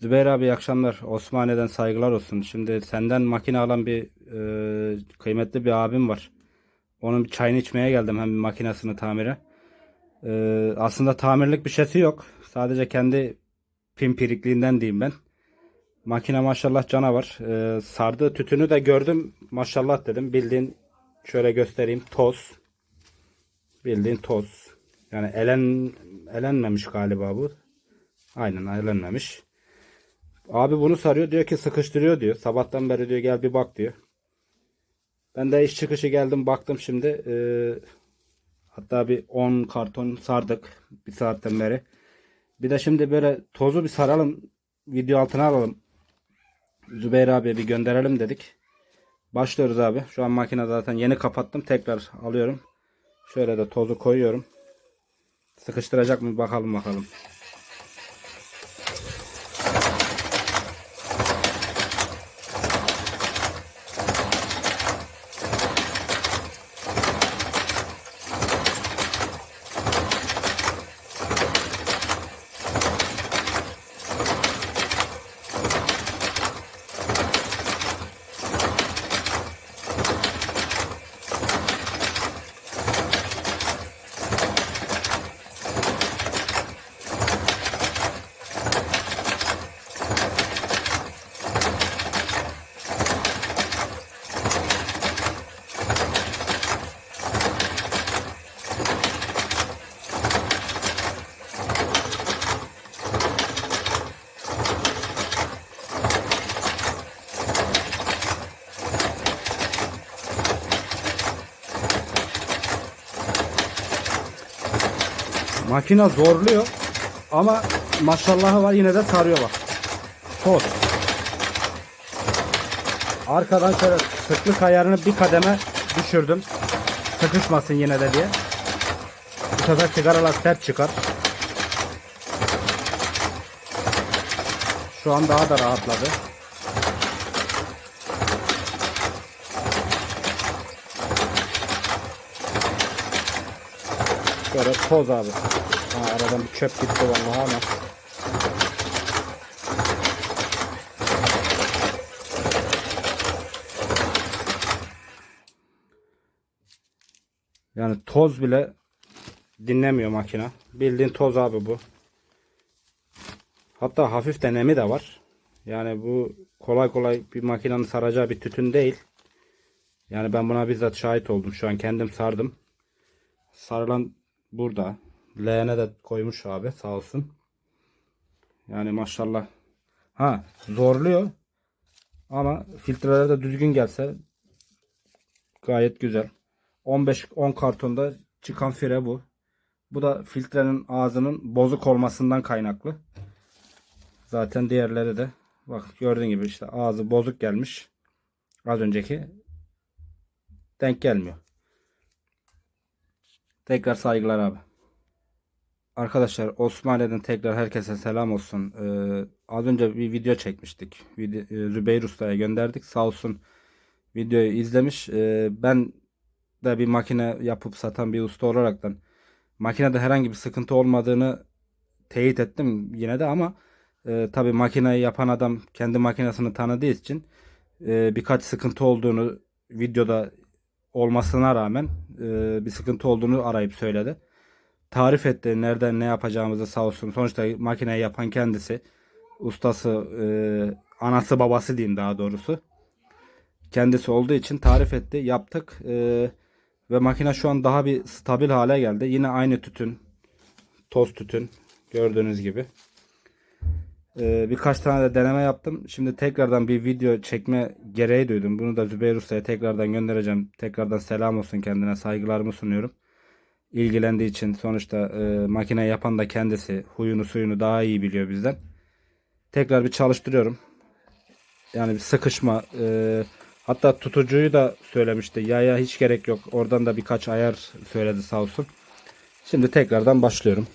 Zübeyir abi iyi akşamlar. Osmaniye'den saygılar olsun. Şimdi senden makine alan bir e, kıymetli bir abim var. Onun bir çayını içmeye geldim hem makinesini tamire. E, aslında tamirlik bir şeysi yok. Sadece kendi pimpirikliğinden diyeyim ben. Makine maşallah canavar. E, sardığı tütünü de gördüm. Maşallah dedim. Bildiğin şöyle göstereyim toz. Bildiğin toz. Yani elen elenmemiş galiba bu. Aynen elenmemiş. Abi bunu sarıyor diyor ki sıkıştırıyor diyor. Sabahtan beri diyor gel bir bak diyor. Ben de iş çıkışı geldim baktım şimdi. Ee, hatta bir 10 karton sardık bir saatten beri. Bir de şimdi böyle tozu bir saralım. Video altına alalım. Zübeyir abi bir gönderelim dedik. Başlıyoruz abi. Şu an makine zaten yeni kapattım. Tekrar alıyorum. Şöyle de tozu koyuyorum. Sıkıştıracak mı bakalım bakalım. Makine zorluyor ama maşallahı var yine de sarıyor bak. Toz. Arkadan şöyle sıklık ayarını bir kademe düşürdüm. Sıkışmasın yine de diye. Bu sefer sigaralar sert çıkar. Şu an daha da rahatladı. Şöyle toz abi. Ha, aradan çöp gitti vallahi ama. Yani toz bile dinlemiyor makine. Bildiğin toz abi bu. Hatta hafif de nemi de var. Yani bu kolay kolay bir makinenin saracağı bir tütün değil. Yani ben buna bizzat şahit oldum. Şu an kendim sardım. Sarılan burada. Leğene de koymuş abi sağ olsun. Yani maşallah. Ha zorluyor. Ama filtreler de düzgün gelse gayet güzel. 15 10 kartonda çıkan fire bu. Bu da filtrenin ağzının bozuk olmasından kaynaklı. Zaten diğerleri de bak gördüğün gibi işte ağzı bozuk gelmiş. Az önceki denk gelmiyor. Tekrar saygılar abi. Arkadaşlar Osmaniye'den tekrar herkese selam olsun. Ee, az önce bir video çekmiştik. Video, e, Zübeyir Usta'ya gönderdik. Sağ olsun videoyu izlemiş. Ee, ben de bir makine yapıp satan bir usta olaraktan makinede herhangi bir sıkıntı olmadığını teyit ettim yine de ama e, tabi makineyi yapan adam kendi makinesini tanıdığı için e, birkaç sıkıntı olduğunu videoda olmasına rağmen e, bir sıkıntı olduğunu arayıp söyledi. Tarif etti nereden ne yapacağımızı sağ olsun. Sonuçta makineyi yapan kendisi. Ustası, e, anası babası diyeyim daha doğrusu. Kendisi olduğu için tarif etti. Yaptık. E, ve makine şu an daha bir stabil hale geldi. Yine aynı tütün. Toz tütün. Gördüğünüz gibi. Ee, birkaç tane de deneme yaptım. Şimdi tekrardan bir video çekme gereği duydum. Bunu da Zübeyir Usta'ya tekrardan göndereceğim. Tekrardan selam olsun kendine. Saygılarımı sunuyorum. İlgilendiği için sonuçta e, makine yapan da kendisi. Huyunu suyunu daha iyi biliyor bizden. Tekrar bir çalıştırıyorum. Yani bir sıkışma. E, hatta tutucuyu da söylemişti. Yaya hiç gerek yok. Oradan da birkaç ayar söyledi sağ olsun. Şimdi tekrardan başlıyorum.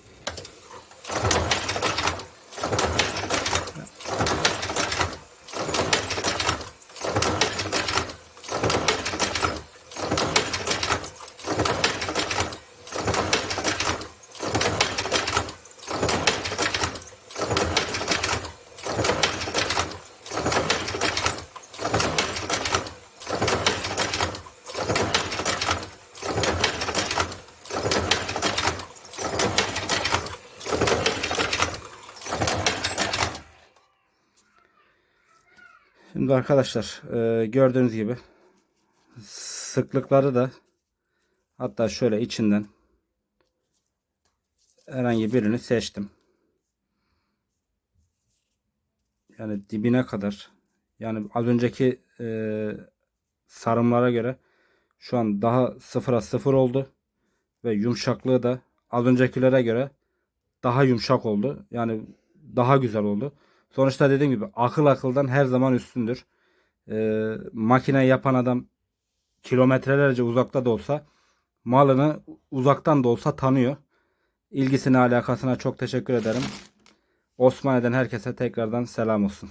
Şimdi arkadaşlar e, gördüğünüz gibi sıklıkları da hatta şöyle içinden herhangi birini seçtim. Yani dibine kadar yani az önceki e, sarımlara göre şu an daha sıfıra sıfır oldu ve yumuşaklığı da az öncekilere göre daha yumuşak oldu. Yani daha güzel oldu. Sonuçta dediğim gibi akıl akıldan her zaman üstündür. Ee, makine yapan adam kilometrelerce uzakta da olsa malını uzaktan da olsa tanıyor. İlgisine alakasına çok teşekkür ederim. Osmaniye'den herkese tekrardan selam olsun.